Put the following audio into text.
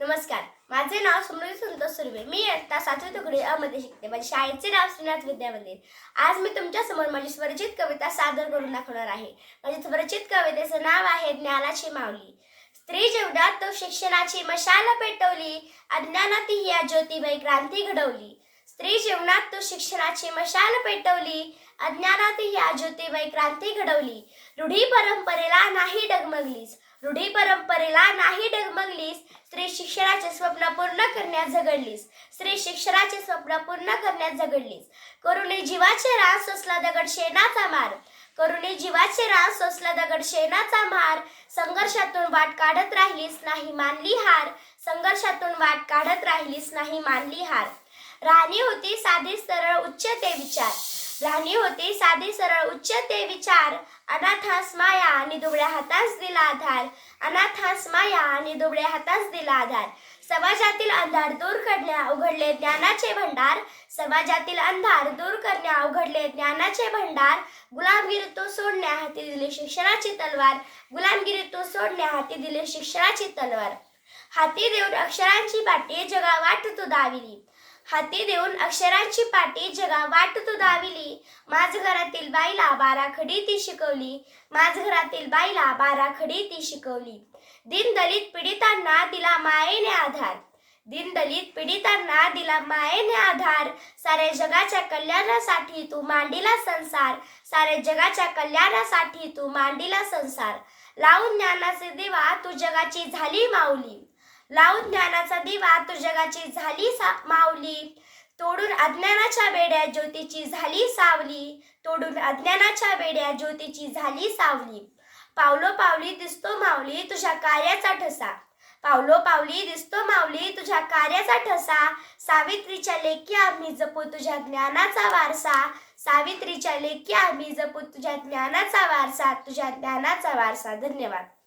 नमस्कार. माझे नाव समृद्धी संतोष सुर्वे. मी आता सातवी तुकडे अ मध्ये शिकते. माझ्या शाळेचे नाव श्रीनाथ विद्यामंदिर. आज मी तुमच्यासमोर माझी स्वरचित कविता सादर करून दाखवणार आहे. माझ्या स्वरचित कवितेचं नाव आहे ज्ञानाची माऊली. स्त्री जीवनात तो शिक्षणाची मशाल पेटवली. अज्ञानाती या ज्योतिबाई क्रांती घडवली. स्त्री जीवनात तो शिक्षणाची मशाल पेटवली. अज्ञानाती या ज्योतिबाई क्रांती घडवली. रूढी परंपरेला नाही डगमगलीस रूढी परंपरेला नाही डगमगलीस स्त्री शिक्षणाचे स्वप्न पूर्ण करण्यात झगडलीस. स्त्री शिक्षणाचे स्वप्न पूर्ण करण्यात झगडलीस. करुणे जीवाचे रान सोसला दगड शेणाचा मार. करुणे जीवाचे रान सोसला दगड शेणाचा मार. संघर्षातून वाट काढत राहिलीस नाही मानली हार. संघर्षातून वाट काढत राहिलीस नाही मानली हार. राणी होती साधी सरळ उच्च ते विचार. राणी होती साधी सरळ उच्च ते विचार. अनाथास माया आणि दुबळ्या हातास दिला आधार. अनाथास माया आणि दुबळ्या हातास दिला आधार. समाजातील अंधार दूर करण्या उघडले ज्ञानाचे भंडार. समाजातील अंधार दूर करण्या उघडले ज्ञानाचे भंडार. गुलामगिरी तो सोडण्या हाती दिली शिक्षणाची तलवार. गुलामगिरी तो सोडण्या हाती दिली शिक्षणाची तलवार. हाती देऊन अक्षरांची पाटी जगा वाट तू दाविली. हाती देऊन अक्षरांची पाटी जगा वाट तू दाविली माझ घरातील बाईला बारा खडी ती शिकवली. माझ घरातील बाईला बारा खडी ती शिकवली. दिन दलित पीडितांना दिला मायेने आधार. दिन दलित पीडितांना दिला मायेने आधार. सारे जगाच्या कल्याणासाठी तू मांडीला संसार. सारे जगाच्या कल्याणासाठी तू मांडीला संसार. लावून ज्ञानाचे दिवा तू जगाची झाली माऊली. लावून ज्ञानाचा दिवा तू जगाची झाली सा मावली. तोडून अज्ञानाच्या बेड्या ज्योतीची झाली सावली. तोडून अज्ञानाच्या बेड्या ज्योतीची झाली सावली. पावलो पावली दिसतो मावली तुझ्या कार्याचा ठसा. पावलो पावली दिसतो मावली तुझ्या कार्याचा ठसा. सावित्रीच्या लेखी आम्ही जपू तुझ्या ज्ञानाचा वारसा. सावित्रीच्या लेखी आम्ही जपू तुझ्या ज्ञानाचा वारसा. तुझ्या ज्ञानाचा वारसा. धन्यवाद.